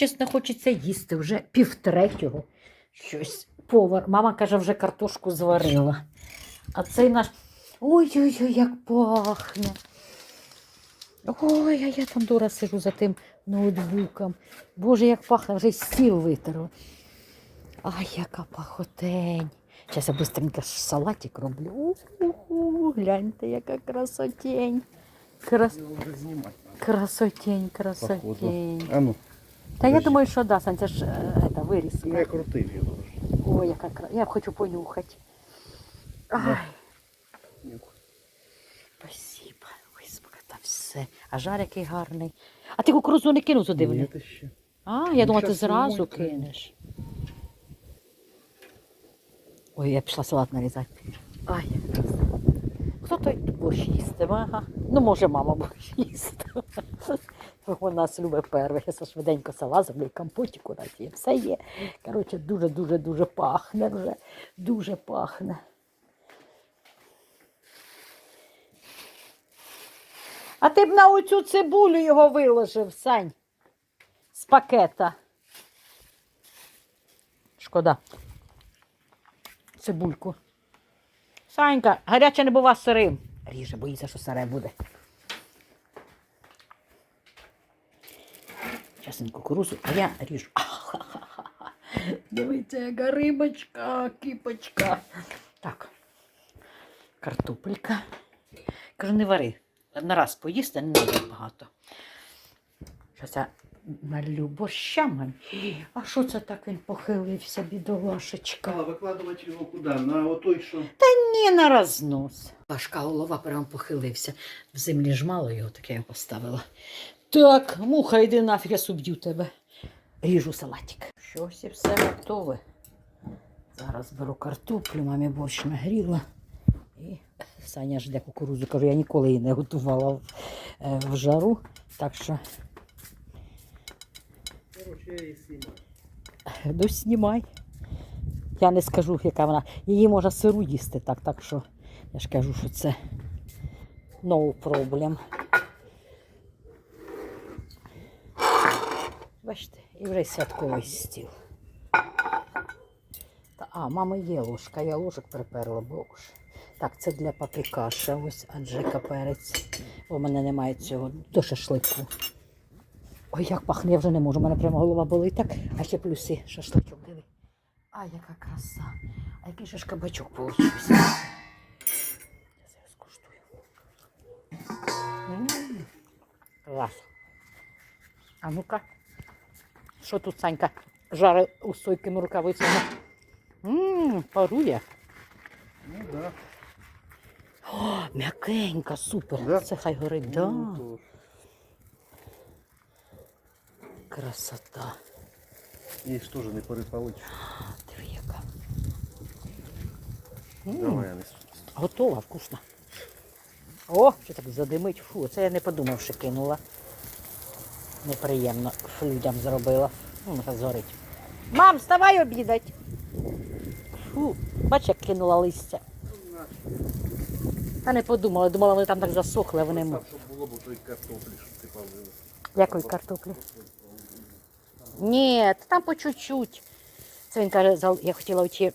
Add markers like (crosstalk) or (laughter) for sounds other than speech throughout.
чесно, хочеться їсти вже півтретього. Щось повар. Мама каже, вже картошку зварила. А цей наш. Ой-ой-ой, як пахне. Ой, а я там дура сижу за тим ноутбуком. Боже, як пахне, вже стіл витерла. Ай, яка пахотень. Зараз я быстренько салатик роблю. У-у-у, гляньте, яка красотень. Крас... Красотень, Походу. красотень. А ну, Та я думаю, що да, Сань, це ж е, это, виріс. ну я крутив його. Ой, яка кра... Я хочу понюхати. Ай, Нюх. спасибо. Ой, смакота, все. А жар який гарний. А ти кукурудзу не кинув туди? Ні, ще. А, я Ну, думала, ти щас зразу треба. кинеш. Ой, я пішла салат нарізати. Ай, як красиво. Хто той борщ їстиме? Ага. Ну, може, мама борщ їсти. У нас любить перше. Я швиденько салат зроблю, компотик у нас є. Все є. Коротше, дуже-дуже-дуже пахне вже. Дуже пахне. А ти б на оцю цибулю його виложив, Сань. З пакета. Шкода. Цибульку. Санька, гаряче не бува сирим. Ріже, боїться, що сире буде. Часен кукурузу, а я ріжу. Ахахаха. (laughs) Дивіться, яка рибочка, кіпочка. Так. Картопелька. Кажу, не вари. На раз поїсти, не треба багато. Щось я налю борща. А що це так він похилився, бідолашечка? А викладувати його куди? На отой, що. Ні, на рознос. Важка голова прям похилився. В землі ж мало його таке я поставила. Так, муха, йди нафіг, я суб'ю тебе. Ріжу салатик. Щось і все готове. Зараз беру картоплю, мамі борщ нагріла. І Саня жде кукурузу. Кажу, я ніколи її не готувала в, е, в жару. Так що Коротше, я її знімаю. Ну, знімай. Я не скажу, яка вона. Її можна сиру їсти так, так що я ж кажу, що це no problem. Бачите, і вже святковий стіл. Та, а, мама є ложка, я ложок приперла, боже. Так, це для паприкаша, ось аджика перець. Бо в мене немає цього до шашлику. Ой, як пахне, я вже не можу, у мене прямо голова болить так, а ще плюси шашличок, диви. А, яка краса. А який ж кабачок получився. Зараз я скуштую. М, Клас. А ну-ка. Що тут Санька жарить у стойкими рукавицями? Ммм, парує. Ну да. О, м'якенька, супер. Да? Це хай горить. Да. Ну. Красота. Її ж теж не перепалить. Диви, яка. М. Давай, я не Готова, вкусно. О, що так задимить. Фу, це я не подумав, що кинула. Неприємно людям зробила. Ну, нехай згорить. Мам, вставай обідать. Фу, бач, як кинула листя. Та не подумала, думала, вони там так засохли, а вони. м- щоб було б той картоплі, щоб ти палила. Якої картоплі? Ні, там по чуть-чуть. Це він каже, я хотіла оті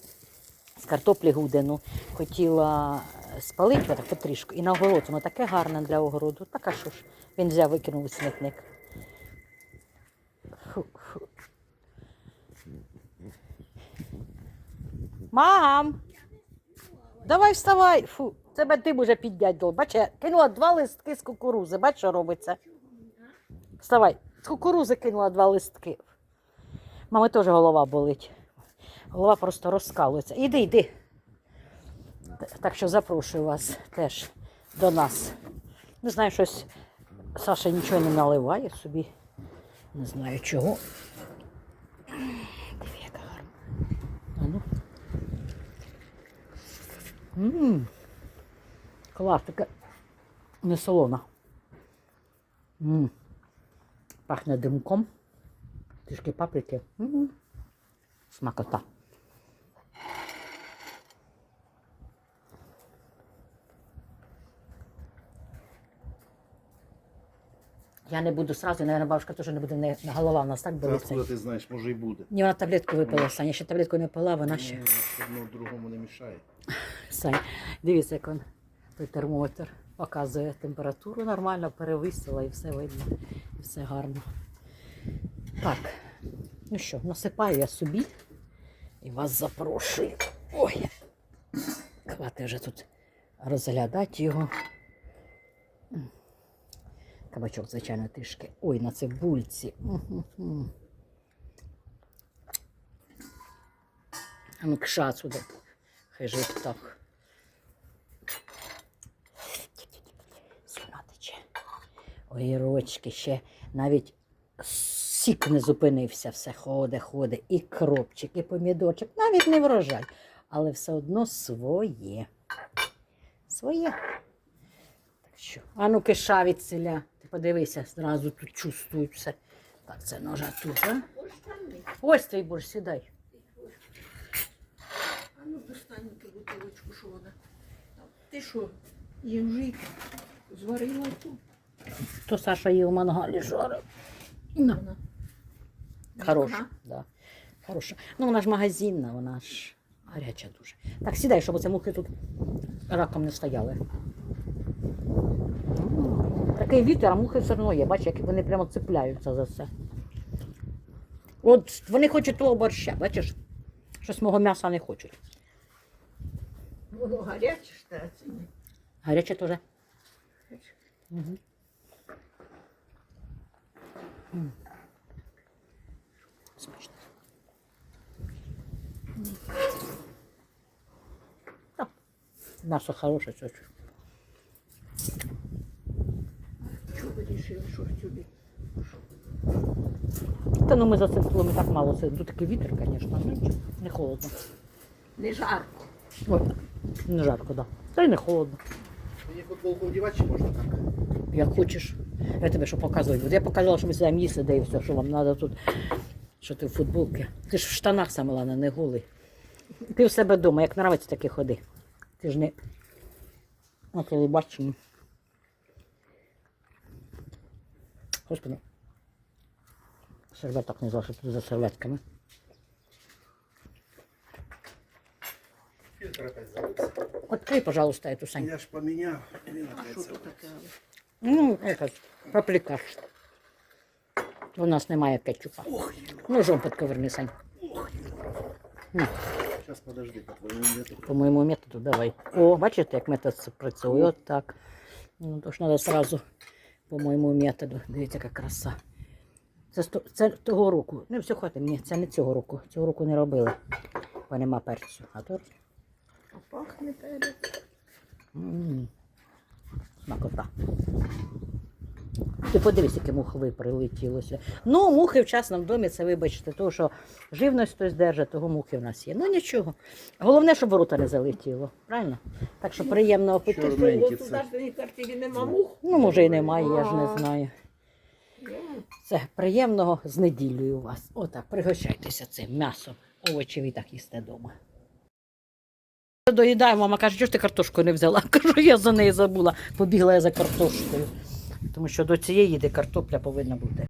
з картоплі гудену, хотіла е, спалити так потрішку і на огород. Воно таке гарне для огороду. Так а що ж? Він взяв, викинув у смітник. Фу, фу. Мам! Давай вставай. Фу, тебе ти вже піддять дол. Бач, я кинула два листки з кукурузи. Бач, що робиться. Вставай. З кукурузи кинула два листки. Мами теж голова болить. Голова просто розкалується. Іди, йди. Так що запрошую вас теж до нас. Не знаю, щось Саша нічого не наливає собі. Не знаю чого. Диви, яка гарна. А ну. М, Клас, така не солона. М. Пахне димком. Трішки паприки. М. Смакота. Я не буду сразу, наверное, бабушка теж не буде, не, голова у нас так Та болить. откуда ти знаєш, може і буде. Ні, вона таблетку випила, Саня, ще таблетку не пила, вона ще. Одно другому не мішає. Сань, дивіться, як він той термометр показує температуру нормально, перевисила і все видно, і все гарно. Так, ну що, насипаю я собі і вас запрошую. Ой, хватить вже тут розглядати його. Кабачок, звичайно, трішки. Ой, на цибульці. М-м-м. Ну сюди. Хай же так. Огірочки ще навіть сік не зупинився, все ходить, ходить. І кропчик, і помідорчик, навіть не врожай, але все одно своє. Своє. Так що, а ну киша від селя. Ти подивися, зразу тут чувствую все. Так, це ножа тут, а? Ось твій борщ, сідай. А ну достань бутилочку, що вона. Ти що, їжик зварила ту? То Саша її у мангалі жарив. Ну, Вона. хороша, да. хороша. Ну, вона ж магазинна, вона ж гаряча дуже. Так, сідай, щоб оце мухи тут раком не стояли. Такий вітер, а мухи все одно є. Бачиш, як вони прямо цепляються за це. От вони хочуть того борща, бачиш? Щось мого м'яса не хочуть. Воно гаряче ж. Гаряче теж. Угу. Смачно. М'ясо хороше, що ж. Чого вирішили, що сюди? Та ну ми за цим столом і так мало сидимо. Тут такий вітер, звісно, ну не холодно. Не жарко. Ой, не жарко, так. Да. Та й не холодно. Мені футболку вдівати чи можна так? Як хочеш. Я тебе що показувати буду. Я показала, що ми сюди їсти, де і все, що вам треба тут. Що ти в футболці. Ти ж в штанах саме Лана, не голий. Ти в себе вдома, як нравиться, так і ходи. Ти ж не. Ну, коли бачимо. Господи. Серветок не залишив тут за серветками. Фільтр опять завився. Открий, пожалуйста, эту Сань. Я ж поміняв. Він А тут таке? Ну, этот, паприкаш. У нас немає кетчупа. Ножом подковерни, Сань. Зараз подожди, по-твоєму методу. По моєму методу давай. О, бачите, як метод працює. От так. Ну, то ж треба сразу по моєму методу. Дивіться, яка краса. Це, сто- це того року. Не все хватить мені, це не цього року. Цього року не робили. Бо нема перцю. А то А пахне перець. М, смакота. Ти подивись, яке муховий прилетілося. Ну, мухи в частному домі, це вибачте, тому що живність хтось держить, того мухи в нас є. Ну нічого. Головне, щоб ворота не залетіло. Правильно? Так що приємного Чорно. апетиту. Що, у нас квартирі нема мух? Ну, може, і немає, я ж не знаю. Це приємного з неділею у вас. Отак, пригощайтеся цим м'ясом. Овочі ви так їсте вдома. Доїдаю, мама каже, що ж ти картошку не взяла? (laughs) Кажу, я за неї забула. Побігла я за картошкою. Тому що до цієї їде картопля повинна бути.